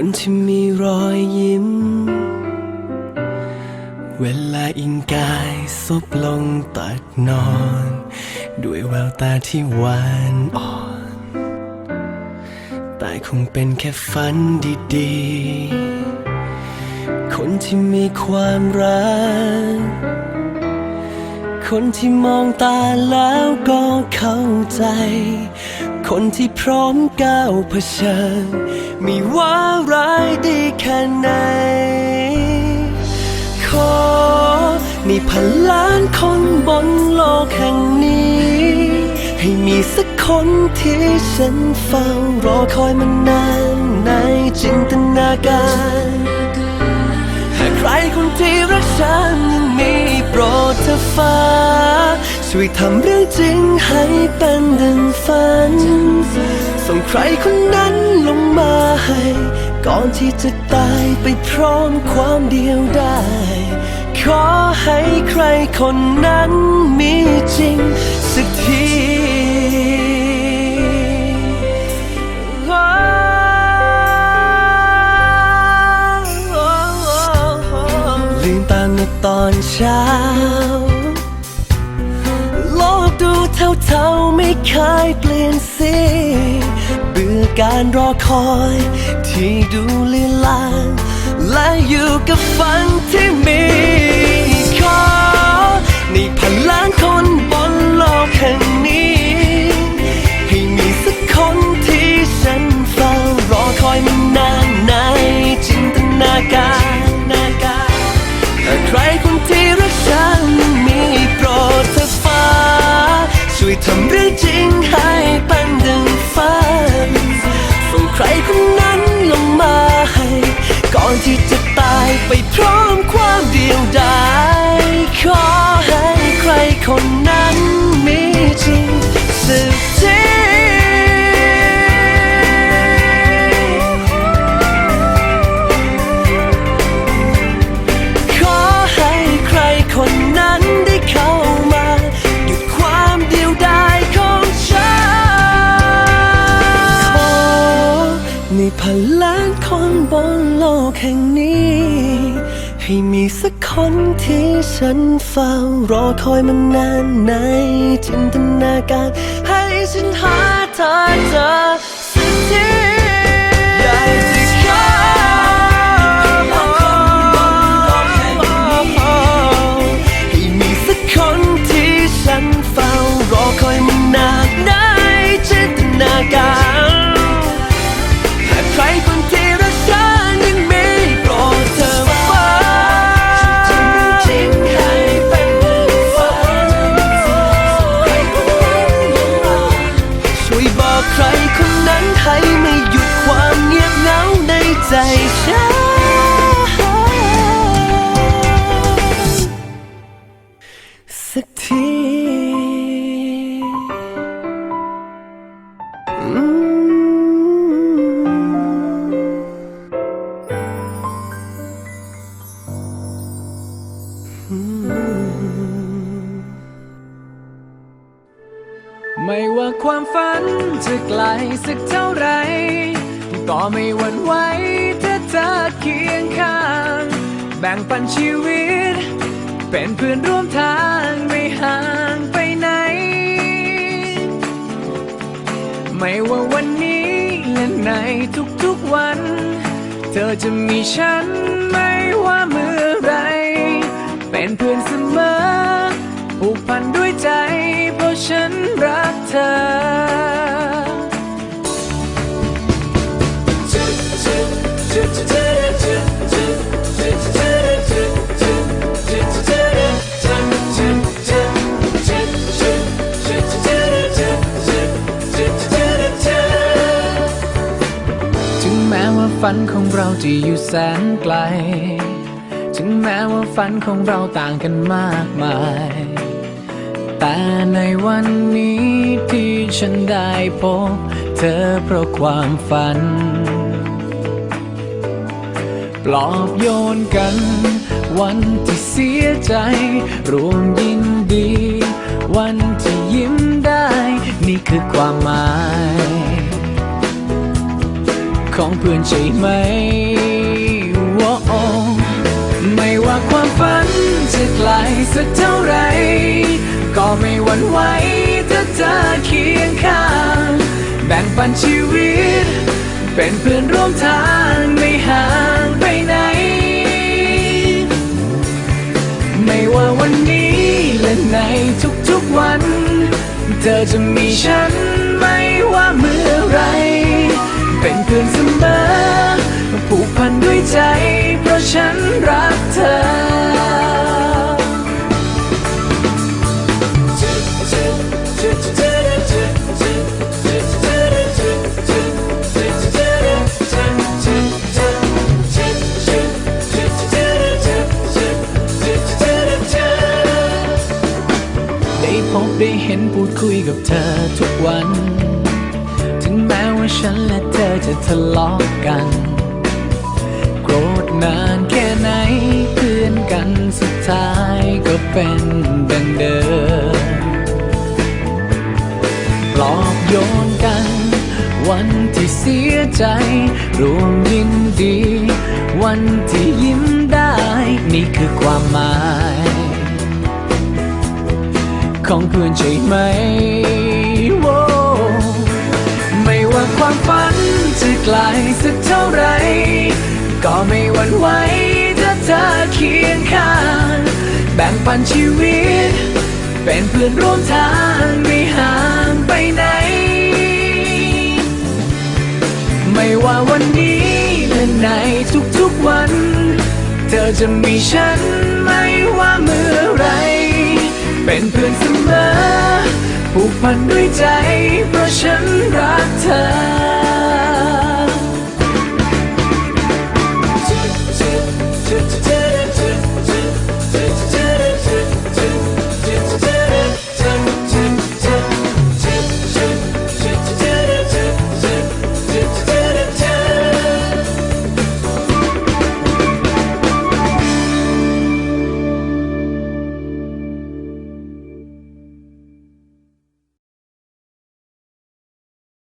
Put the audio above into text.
คนที่มีรอยยิ้ม เวลาอิงกายซบลงตักนอน ด้วยแววตาที่หวานอ่อน แต่คงเป็นแค่ฝันดีๆ คนที่มีความรัก คนที่มองตาแล้วก็เข้าใจ คนที่พร้อมก้าวเผชิญม่ว่าร้ายดีแค่ไหน ขอมีพันล้านคนบนโลกแห่งนี้ ให้มีสักคนที่ฉันเฝ้ารอคอยมานานในจินตนาการหากใครคนที่รักฉันยังมีโปรดเธอฟ้าช่วยทำเรื่องจริงให้เป็นดังฝัน ใครคนนั้นลงมาให้ ก่อนที่จะตายไปพร้อมความเดียวได้ ขอให้ใครคนนั้นมีจริงสักทีลืมตาเมื่อตอนเช้า โลกดูเท่าๆไม่เคยเปลี่ยนสี บื่อการรอคอย ที่ดูลีลางและอยู่กับฝันที่มีขอในพันล้านคนบนโลกแห่งนี้ ให้มีสักคนที่ฉันเฝ้ารอคอยมานานในจินตนาการนาการหาใครคนที่รักฉันมีโปรดเธอฟ้า ช่วยทำเรื่อง ไปพร้อมความเดียวดายขอให้ใครคนนั้น พันล้านคนบนโลกแห่งนี้ ให้มีสักคนที่ฉันเฝ้ารอคอยมานานในจินตนาการ ให้ฉันหาเธอเจอสักที ทีไม่ว่าความฝันจะไกลสักเท่าไร ก็ไม่หวั่นไหวถ้าเธอเคียงข้าง แบ่งปันชีวิต เป็นเพื่อนร่วมทาง ไม่ว่าวันนี้และในทุกๆวัน เธอจะมีฉันไม่ว่าเมื่อไร เป็นเพื่อนเส ของเราจะอยู่แสนไกล ถึงแม้ว่าฝันของเราต่างกันมากมาย แต่ในวันนี้ที่ฉันได้พบ เธอเพราะความฝัน ปลอบโยนกัน วันที่เสียใจ รวมยินดี วันที่ยิ้มได้ นี่คือความหมาย ของเพื่อนใช่ไหมว้โอไม่ว่าความฝันจะไกลสักเท่าไร ก็ไม่หวั่นไหวถ้าเธอเคียงข้าง แบ่งปันชีวิต เป็นเพื่อนร่วมทางไม่ห่างไปไหน ไม่ว่าวันนี้และในทุกๆวัน เธอจะมีฉันไม่ว่าเมื่อไร เป็นเพื่อน ใจ เพราะฉันรักเธอ ได้พบได้เห็นพูดคุยกับเธอทุกวัน ถึงแม้ว่าฉันและเธอจะทะเลาะกัน เป็นดังเดิมปลอบโยนกัน วันที่เสียใจ รวมยินดี วันที่ยิ้มได้ นี่คือความหมาย ของเพื่อนใช่ไหมโวไม่ว่าความฝันจะไกลสักเท่าไหรก็ไม่หวั่นไหวถ้าเธอเคียงข้าง แบ่งปันชีวิต เป็นเพื่อนร่วมทางไม่ห่างไปไหน ไม่ว่าวันนี้และในทุกๆวัน เธอจะมีฉันไม่ว่าเมื่อไร เป็นเพื่อนเสมอผูกพันด้วยใจ เพราะฉันรักเธอ